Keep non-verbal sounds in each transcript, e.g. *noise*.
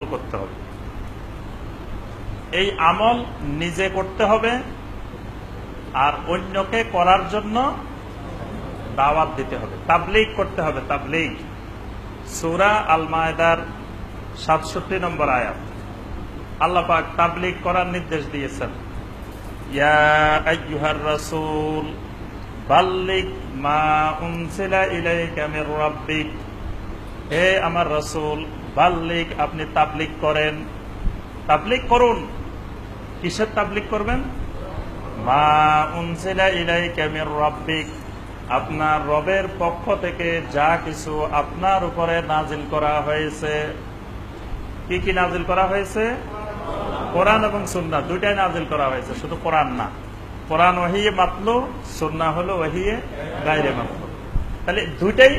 করতে হবে। এই আমল নিজে করতে হবে আর অন্যকে করার জন্য দাওয়াত দিতে হবে। তাবলিগ করতে হবে, তাবলিগ। সুরা আল মায়দার সাতষট্টি নম্বর আয়াত। আল্লাহ পাক তাবলিগ করার নির্দেশ দিয়েছেন। ইয়া রাসূল মা উনসিলা ইলাইকা মির রাব্বিক। হে আমার রসুল, বাল্লিক, আপনি তাবলিক করেন। তাবলিক করুন। কিসের তাবলিক করবেন? মা উনসিলা ইলাইকা মির রাব্বিক, আপনার রবের পক্ষ থেকে যা কিছু আপনার উপরে নাজিল করা হয়েছে। কি কি নাজিল করা হয়েছে? কোরআন এবং সুন্না দুইটাই নাজিল করা হয়েছে, শুধু কোরআন না। কোরআন ওহিয়ে মাতলো সুন্না হলো ওহিয়ে গাইরে মাতলো। তাহলে দুইটাই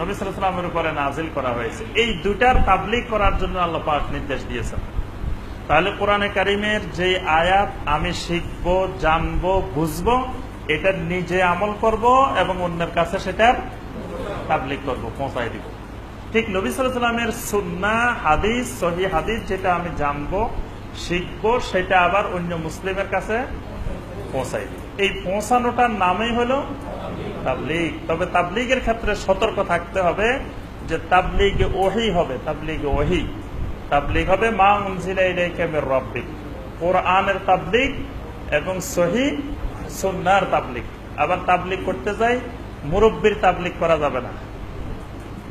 নবী সাল্লামের উপরে নাজিল করা হয়েছে। এই দুইটার তাবলিক করার জন্য আল্লাহ পাক নির্দেশ দিয়েছেন। তাহলে কোরআনে কারিমের যে আয়াত, আমি শিখব, জানব, বুঝব, এটা নিজে আমল করব এবং অন্যের কাছে সেটার তাবলিক করব পৌঁছাই দিব। ঠিক নবী সাল্লামের সুন্না হাদিস সহি হাদিস যেটা আমি জানব, শিখব, সেটা আবার অন্য মুসলিমের কাছে পৌঁছাই দিব। এই পৌঁছানোটার নামই হলো তাবলিগ। তবে তাবলিগের ক্ষেত্রে সতর্ক থাকতে হবে যে তাবলিগে ওহি হবে, তাবলিগে ওহি। তাবলিগ হবে, মা উনজিলা ইলাইকা মির রাব্বিক। কোরআনের তাবলিগ এবং সহি সুন্নাহর তাবলিগ। আবার তাবলিগ করতে যাই, মুরব্বির তাবলিগ করা যাবে না।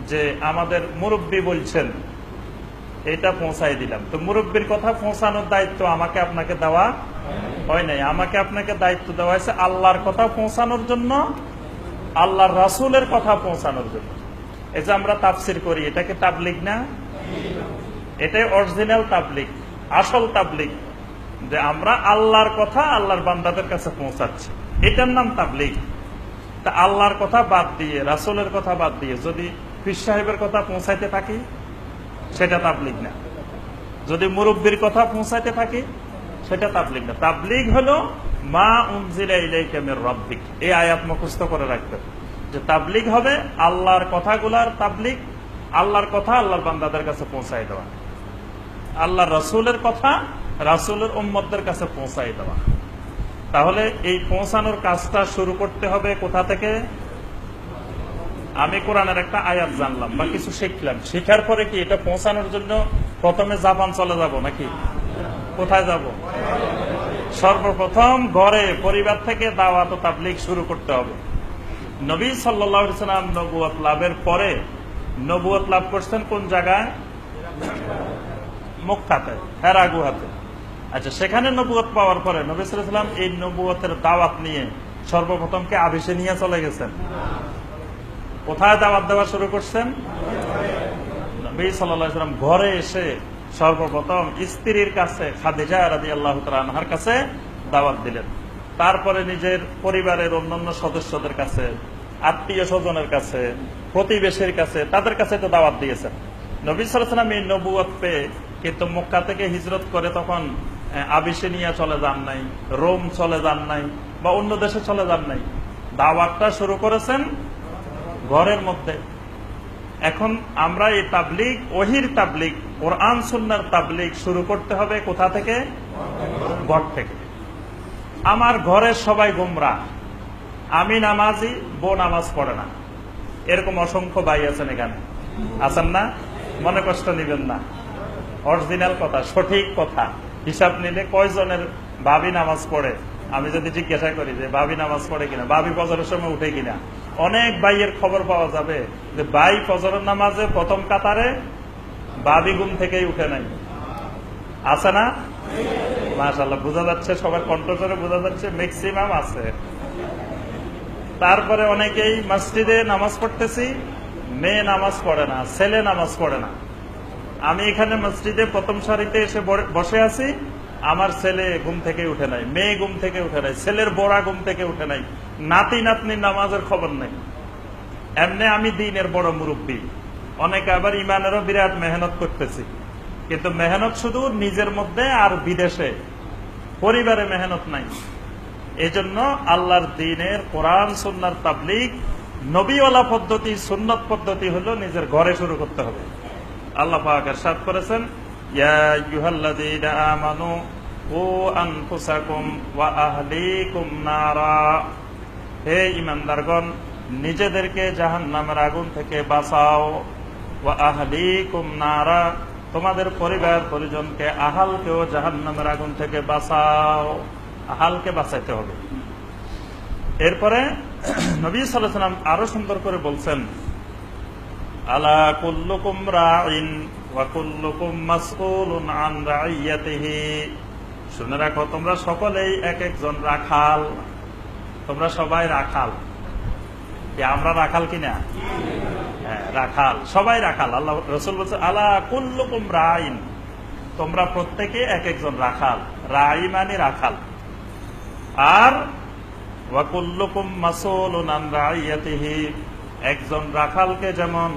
যে আমাদের মুরব্বী বলছেন, এটা পৌঁছাই দিলাম। তো মুরব্বীর কথা পৌঁছানোর দায়িত্ব আমাকে আপনাকে দেওয়া হয় নাই। আমাকে আপনাকে দায়িত্ব দেওয়া হয়েছে আল্লাহর কথা পৌঁছানোর জন্য আল্লাহর রাসুলের কথা পৌঁছানোর জন্য। এই যে আমরা তাফসির করি এটাকে তাবলিগ না? এটাই অরিজিনাল তাবলিক আসল তাবলিক যে আমরা আল্লাহর কথা আল্লাহর বান্দাদের কাছে পৌঁছাচ্ছি। এটার নাম তাবলিগ। তা আল্লাহর কথা বাদ দিয়ে, রাসুলের কথা বাদ দিয়ে যদি পীর সাহেবের কথা পৌঁছাইতে থাকি, সেটা তাবলিক না। যদি মুরব্বীর কথা পৌঁছাইতে থাকি, সেটা তাবলিক না। তাবলিগ হলো মা উনজিলা ইলাইকা মির রাব্বিক। এই আয়াত মুখস্থ করে রাখবেন যে তাবলিগ হবে, আল্লাহর কথাগুলার তাবলিগ, আল্লাহর কথা আল্লাহর বান্দাদের কাছে পৌঁছাই দেওয়া। আল্লাহ রসুলের কথা রাসুলের উম্মতদের কাছে পৌঁছাই দেওয়া। তাহলে এই পৌঁছানোর কাজটা শুরু করতে হবে কোথা থেকে? আমি কোরআনের একটা আয়াত জানলাম বা কিছু শিখলাম। শেখার পরে কি এটা পৌঁছানোর জন্য প্রথমে জাপান চলে যাব নাকি? কোথায় যাব? সর্বপ্রথম ঘরে পরিবার থেকে দাওয়াত ও তাবলিগ শুরু করতে হবে। নবী সাল্লাম নবুয়ত লাভের পরে নবুয়ত লাভ করছেন কোন জায়গায়? মক্কাতে, হেরা গুহাতে। আচ্ছা সেখানে নবুয়ত পাওয়ার পরে নবী সাল্লাম এই নবুয়তের দাওয়াত নিয়ে সর্বপ্রথম কে আবিষে নিয়ে চলে গেছেন? কোথায় দাওয়াত দেওয়া শুরু করছেন? নবী সাল্লাম ঘরে এসে সর্বপ্রথম স্ত্রীর কাছে খাদিজা রাজি আল্লাহ আনহার কাছে দাওয়াত দিলেন। তারপরে নিজের পরিবারের অন্যান্য সদস্যদের কাছে, আত্মীয় স্বজনের কাছে, প্রতিবেশীর কাছে, তাদের কাছে তো দাওয়াত দিয়েছেন। নবী সালাম এই নবুয়ত পেয়ে কিন্তু মক্কা থেকে হিজরত করে তখন আবিসিনিয়া চলে যান নাই, রোম চলে যান নাই বা অন্য দেশে চলে যান নাই। দাওয়াতটা শুরু করেছেন ঘরের মধ্যে। এখন আমরা এই তাবলিগ, ওহির তাবলিগ, কোরআন, সুন্নার তাবলিগ শুরু করতে হবে কোথা থেকে? ঘর থেকে। আমার ঘরের সবাই গোমরা। আমি নামাজি, বউ নামাজ পড়ে না। এরকম অসংখ্য ভাই আছেন এখানে। আছেন না? মনে কষ্ট নিবেন না। অরিজিনাল কথা, সঠিক কথা। হিসাব নিলে কয়জনের ভাবি নামাজ পড়ে? আমি যদি জিজ্ঞাসা করি যে ভাবি নামাজ পড়ে কিনা, ভাবি ফজরের সময় উঠে কিনা, অনেক ভাইয়ের খবর পাওয়া যাবে যে ভাই ফজরের নামাজে প্রথম কাতারে ভাবি ঘুম থেকেই উঠে নাই। আছে না? মাশাল্লাহ বোঝা যাচ্ছে সবার কণ্ঠস্বরে বোঝা যাচ্ছে ম্যাক্সিমাম আছে। তারপরে অনেকেই মসজিদে নামাজ পড়তেছি, মেয়ে নামাজ পড়ে না, ছেলে নামাজ পড়ে না। আমি এখানে মসজিদে প্রথম সারিতে এসে বসে আছি। আমার ছেলে ঘুম থেকে উঠে নাই, মেয়ে ঘুম থেকে উঠে নাই, ছেলের বড়া ঘুম থেকে উঠে নাই, নাতি নাতনি নামাজের খবর নেই। এমনি আমি দিনের বড় মুরব্বী। অনেকে আবার ইমানেরও বিরাট মেহনত করতেছি। কিন্তু মেহনত শুধু নিজের মধ্যে আর বিদেশে। পরিবারে মেহনত নাই। এজন্য আল্লাহর দিনের কোরআন, সুন্নার তাবলিগ, নবীওয়ালা পদ্ধতি, সুন্নত পদ্ধতি হলো নিজের ঘরে শুরু করতে হবে। আল্লাহ পাক এরশাদ করেছেন হে ইমানদারগণ, নিজেদেরকে জাহান্নামের আগুন থেকে বাঁচাও। ওয়া আহলিকুম নারা, তোমাদের পরিবার পরিজনকে আহালকেও জাহান নামের আগুন থেকে বাঁচাও। আহালকে বাঁচাইতে হবে। এরপরে নবী সাল্লাম আরও সুন্দর করে বলছেন আলা কুল্লুকুম রাইন ওয়া কুল্লুকুম মাসউলুন আন শুনে রাখো, তোমরা সকলেই এক একজন রাখাল। তোমরা সবাই রাখাল। আমরা রাখাল কিনা হ্যাঁ রাখাল। সবাই রাখাল। আল্লাহ রসুল বলছে, আলা কুল্লুকুম রাইন তোমরা প্রত্যেকে এক একজন রাখাল। রাই মানে রাখাল। আর ওয়াকুল্লুকুম মাসুলুন আন রাইয়াতিহি একজন রাখালকে যেমন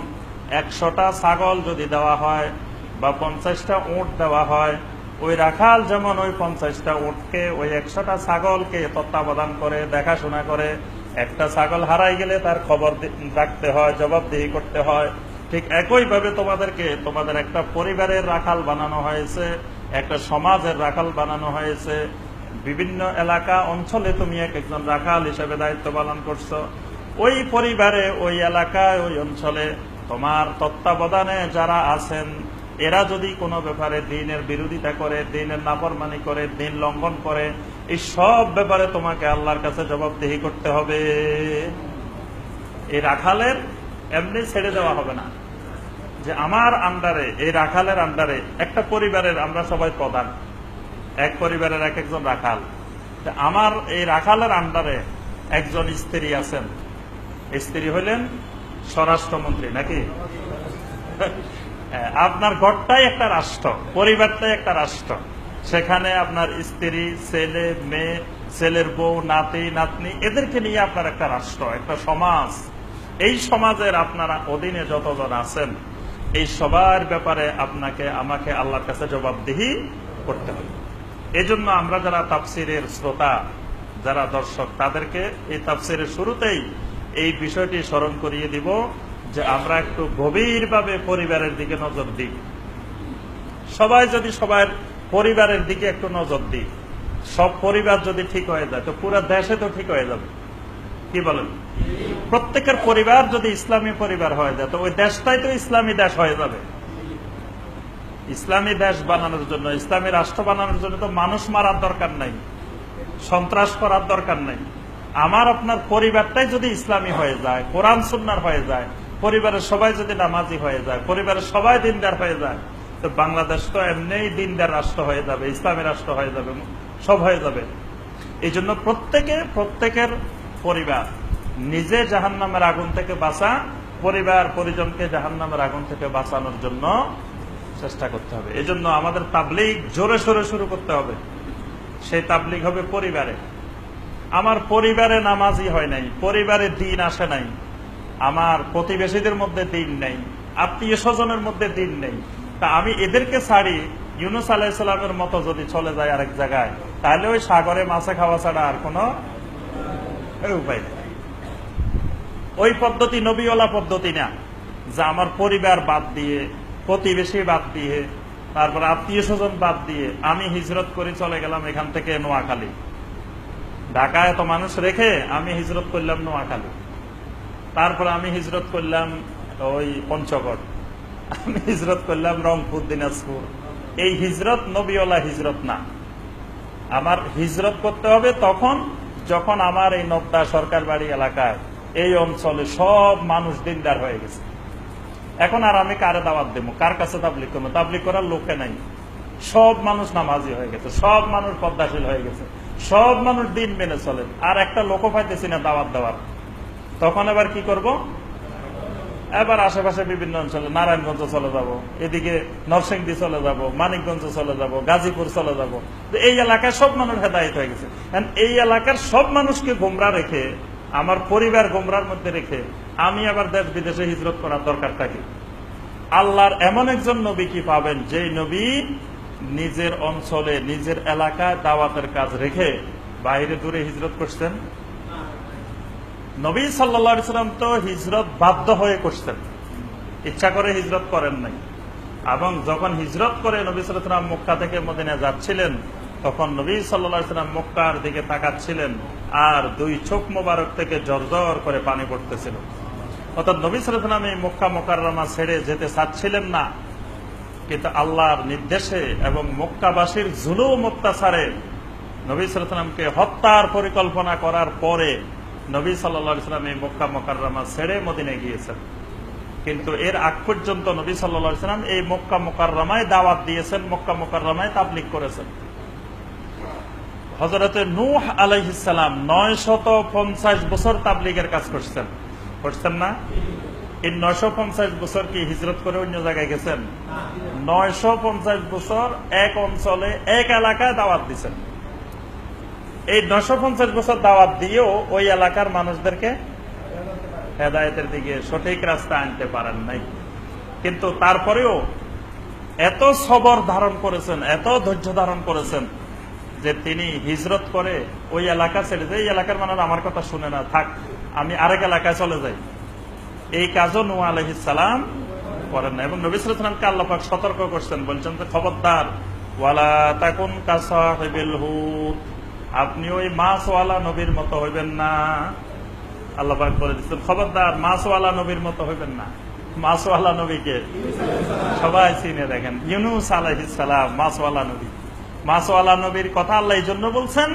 একশোটা ছাগল যদি দেওয়া হয় বা পঞ্চাশটা উঁট দেওয়া হয়, ওই রাখাল যেমন ওই পঞ্চাশটা উঁটকে, ওই একশোটা ছাগলকে তত্ত্বাবধান করে, দেখাশোনা করে, একটা ছাগল হারাই গেলে তার খবর রাখতে হয়, জবাবদিহি করতে হয়। ঠিক একইভাবে তোমাদেরকে, তোমাদের একটা পরিবারের রাখাল বানানো হয়েছে, একটা সমাজের রাখাল বানানো হয়েছে। বিভিন্ন এলাকা অঞ্চলে তুমি এক একজন রাখাল হিসেবে দায়িত্ব পালন করছ। ওই পরিবারে, ওই এলাকায়, ওই অঞ্চলে তোমার তত্ত্বাবধানে যারা আছেন, এরা যদি কোনো ব্যাপারে দিনের বিরোধিতা করে, দিনের নাফরমানি করে, দিন লঙ্ঘন করে, এই সব ব্যাপারে তোমাকে আল্লাহর কাছে জবাবদিহি করতে হবে। এই রাখালের এমনি ছেড়ে দেওয়া হবে না। যে আমার আন্ডারে, এই রাখালের আন্ডারে একটা পরিবারের আমরা সবাই প্রধান। এক পরিবারের এক একজন রাখাল। আমার এই রাখালের আন্ডারে একজন স্ত্রী আছেন। স্ত্রী হইলেন স্বরাষ্ট্রমন্ত্রী, নাকি? *laughs* আপনার ঘরটাই একটা রাষ্ট্র, পরিবারটাই একটা রাষ্ট্র। সেখানে আপনার স্ত্রী, ছেলে, মেয়ে, ছেলের বউ, নাতি, নাতনি, এদেরকে নিয়ে আপনার একটা রাষ্ট্র, একটা সমাজ। এই সমাজের আপনারা অধীনে যতজন আছেন, এই সবার ব্যাপারে আপনাকে, আমাকে আল্লাহর কাছে জবাবদিহি করতে হবে। এই জন্য আমরা যারা তাফসিরের শ্রোতা, যারা দর্শক, তাদেরকে এই তাফসিরের শুরুতেই এই বিষয়টি স্মরণ করিয়ে দিব যে আমরা একটু গভীরভাবে পরিবারের দিকে নজর দিই। সবাই যদি সবার পরিবারের দিকে একটু নজর দিই, সব পরিবার যদি ঠিক হয়ে যায়, তো পুরো দেশে তো ঠিক হয়ে যাবে। কি বলেন? প্রত্যেকের পরিবার যদি ইসলামী পরিবার হয়ে যায়, তো ওই দেশটাই তো ইসলামী দেশ হয়ে যাবে। ইসলামী দেশ বানানোর জন্য, ইসলামী রাষ্ট্র বানানোর জন্য তো মানুষ মারার দরকার নাই, সন্ত্রাস করার দরকার নাই। আমার আপনার পরিবারটাই যদি ইসলামী হয়ে যায়, কোরআন সুন্নার হয়ে যায়, পরিবারের সবাই যদি নামাজি হয়ে যায়, পরিবারের সবাই দিনদার হয়ে যায়, তো বাংলাদেশ তো এমনিই দিনদার রাষ্ট্র হয়ে যাবে, ইসলামী রাষ্ট্র হয়ে যাবে, সব হয়ে যাবে। এই জন্য প্রত্যেকে, প্রত্যেকের পরিবার, নিজে জাহান্নামের আগুন থেকে বাঁচা, পরিবার, পরিজনকে জাহান্নামের আগুন থেকে বাঁচানোর জন্য চেষ্টা করতে হবে। এই জন্য আমাদের তাবলিগ জোরে সোরে শুরু করতে হবে। সেই তাবলিগ হবে পরিবারে। আমার পরিবারে নামাজি হয় নাই, পরিবারে দিন আসে নাই, আমার প্রতিবেশীদের মধ্যে দিন নেই, আত্মীয় স্বজনের মধ্যে দিন নেই। তা আমি এদেরকে ছাড়ি, ইউনুস আলাহিসাল্লামের মতো যদি চলে যায় আরেক জায়গায়, তাহলে ওই সাগরে মাছে খাওয়া ছাড়া আর কোনো উপায় নেই। ওই পদ্ধতি নবীওয়ালা পদ্ধতি না, যে আমার পরিবার বাদ দিয়ে, প্রতিবেশী বাদ দিয়ে, তারপর আত্মীয় স্বজন বাদ দিয়ে আমি হিজরত করে চলে গেলাম এখান থেকে নোয়াখালী। ঢাকায় এত মানুষ রেখে আমি হিজরত করলাম নোয়াখালী। তারপর আমি হিজরত করলাম ওই পঞ্চগড়। আমি হিজরত করলাম রংপুর, দিনাজপুর। এই হিজরত নবীওয়ালা হিজরত না। আমার হিজরত করতে হবে তখন যখন আমার এই নবদা সরকার বাড়ি এলাকায় এই অঞ্চলে সব মানুষ দিনদার হয়ে গেছে। এখন আর আমি কারে দাওয়াত দেবো? কার কাছে তাবলিক করব? তাবলিক করার লোকে নাই। সব মানুষ নামাজি হয়ে গেছে। সব মানুষ পদ্মাশীল হয়ে গেছে। সব মানুষ দিন মেনে চলে। আর একটা লোকও পাইতেছি না দাওয়াত দেওয়ার। তখন এবার কি করব? এবার আশেপাশে বিভিন্ন অঞ্চলে, নারায়ণগঞ্জ চলে যাব, এদিকে নরসিংদী চলে যাব, মানিকগঞ্জ চলে যাব, গাজীপুর চলে যাব। এই এলাকায় সব মানুষ হেদায়িত হয়ে গেছে। এই এলাকার সব মানুষকে গোমরা রেখে, আমার পরিবার গোমরার মধ্যে রেখে, আমি আবার দেশ বিদেশে হিজরত করার দরকার কি? আল্লাহর এমন একজন নবী কি পাবেন? যে নবী নিজের অঞ্চলে, নিজের এলাকায় দাওয়াতের কাজ রেখে বাইরে দূরে হিজরত করছেন? নবী সাল্লা সাল্লাম তো হিজরত বাধ্য হয়ে করছেন। ইচ্ছা করে হিজরত করেন নাই। এবং যখন হিজরত করে নবী সাল্লাম মক্কা থেকে মদিনা যাচ্ছিলেন, তখন নবী সাল্লাম মক্কার দিকে তাকাচ্ছিলেন আর দুই চোখ মোবারক থেকে জর্জর করে পানি পড়তেছিল। অর্থাৎ নবী সাল্লাম এই মক্কা মোকাররমা ছেড়ে যেতে চাচ্ছিলেন না। কিন্তু আল্লাহর নির্দেশে এবং মক্কাবাসীর জুলুম অত্যাচারে নবী সাল্লামকে হত্যার পরিকল্পনা করার পরে নবী সাল্লা সাল্লাম এই মক্কা মোকাররমা ছেড়ে মদিনে গিয়েছেন। কিন্তু এর আগ পর্যন্ত নবী সাল্লা এই মক্কা মোকাররমায় দাওয়াত দিয়েছেন, মক্কা মোকাররমায় তাবলিক করেছেন। হজরতে নূহ আলাইহিসালাম নয় শত পঞ্চাশ বছর তাবলিগের কাজ করছেন। করছেন না? এই নয়শো পঞ্চাশ বছর কি হিজরত করে অন্য জায়গায় গেছেন? নয়শো পঞ্চাশ বছর এক অঞ্চলে এক এলাকায় দাওয়াত দিচ্ছেন এই নয়শো পঞ্চাশ বছর দাওয়াত দিয়েও ওই এলাকার মানুষদেরকে হেদায়তের দিকে সঠিক রাস্তা আনতে পারেন নাই। কিন্তু তারপরেও এত সবর ধারণ করেছেন, এত ধৈর্য ধারণ করেছেন যে তিনি হিজরত করে ওই এলাকা ছেড়ে যে এই এলাকার মানুষ আমার কথা শুনে না, থাক, আমি আরেক এলাকায় চলে যাই। এই কাজও নু আলহিসাম করেন না। এবং নবী সালামকে সতর্ক করছেন, বলছেন যে, খবরদার, ওয়ালা তাকুন কাসাহিবিল হুত আপনি ওই মাছওয়ালা নবীর মতো হইবেন না। আল্লাপাক বলে দিচ্ছেন, খবরদার, মাছওয়ালা নবীর মতো হইবেন না। মাছওয়ালা নবীকে সবাই চিনে দেখেন। ইউনুস আলাইহিসালাম মাছওয়ালা নবী। মাছওয়ালা নবীর কথা আল্লাহ এই জন্য বলছেন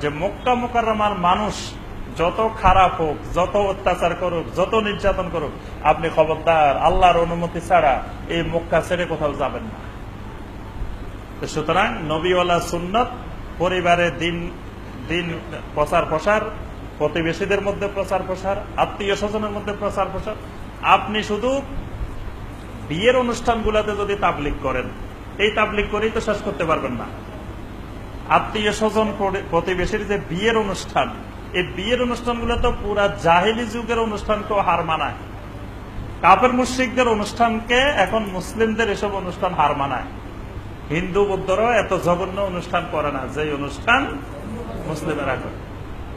যে মক্কা মোকাররমার মানুষ যত খারাপ হোক, যত অত্যাচার করুক, যত নির্যাতন করুক, আপনি খবরদার, আল্লাহর অনুমতি ছাড়া এই মক্কা ছেড়ে কোথাও যাবেন না। সুতরাং নবীওয়ালা সুন্নত পরিবারে দিন দিন প্রচার প্রসার, প্রতিবেশীদের মধ্যে প্রচার প্রসার, আত্মীয় স্বজনের মধ্যে প্রচার প্রসার। আপনি শুধু বিয়ের অনুষ্ঠানগুলোতে যদি তাবলিক করেন, এই তাবলিক করেই তো শেষ করতে পারবেন না। আত্মীয় স্বজন প্রতিবেশীর যে বিয়ের অনুষ্ঠান এই বিয়ের অনুষ্ঠানগুলো তো পুরা জাহিলি যুগের অনুষ্ঠানকেও হার মানায়। কাপের মুশ্রিকদের অনুষ্ঠানকে এখন মুসলিমদের এসব অনুষ্ঠান হার মানায়। হিন্দু বৌদ্ধরাও এত জঘন্য অনুষ্ঠান করে না যে অনুষ্ঠান মুসলিমেরা করে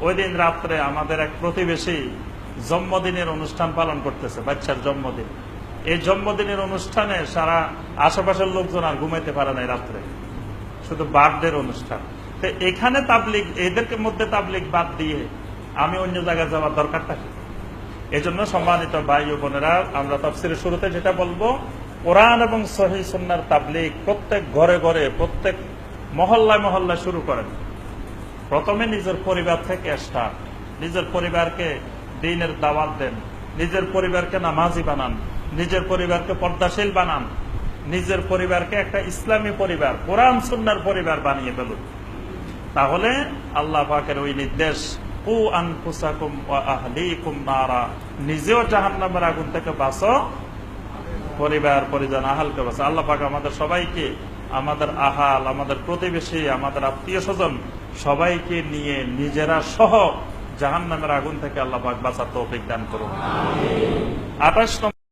ওই দিন রাত্রে আমাদের এক প্রতিবেশী জন্মদিনের অনুষ্ঠান পালন করতেছে, বাচ্চার জন্মদিন। এই জন্মদিনের অনুষ্ঠানে সারা আশেপাশের লোকজন আর ঘুমাইতে পারে না রাত্রে। শুধু বার্থডের অনুষ্ঠান। এখানে তাবলিক এদেরকে মধ্যে তাবলিক বাদ দিয়ে আমি অন্য জায়গায় যাওয়ার দরকারটা কি এজন্য সম্মানিত ভাই ও বোনেরা, আমরা তফসিলের শুরুতে যেটা বলব, কোরআন এবং সহি সন্ন্যার তাবলিক প্রত্যেক ঘরে ঘরে, প্রত্যেক মহল্লায় মহল্লায় শুরু করেন। প্রথমে নিজের পরিবার থেকে স্টার্ট নিজের পরিবারকে দিনের দাওয়াত দেন। নিজের পরিবারকে নামাজি বানান। নিজের পরিবারকে পর্দাশীল বানান। নিজের পরিবারকে একটা ইসলামী পরিবার, কোরআন সুন্নার পরিবার বানিয়ে ফেলুন। তাহলে আল্লাহ পাকের ওই নির্দেশ নিজেও জাহান্নামের আগুন থেকে বাঁচো, পরিবার, পরিজন, আহালকে বাঁচো। আল্লাহ পাক আমাদের সবাইকে, আমাদের আহাল, আমাদের প্রতিবেশী, আমাদের আত্মীয় স্বজন, সবাইকে নিয়ে নিজেরা সহ জাহান্নামের আগুন থেকে আল্লাহ পাক বাঁচা তৌফিক দান করুন। আঠাশ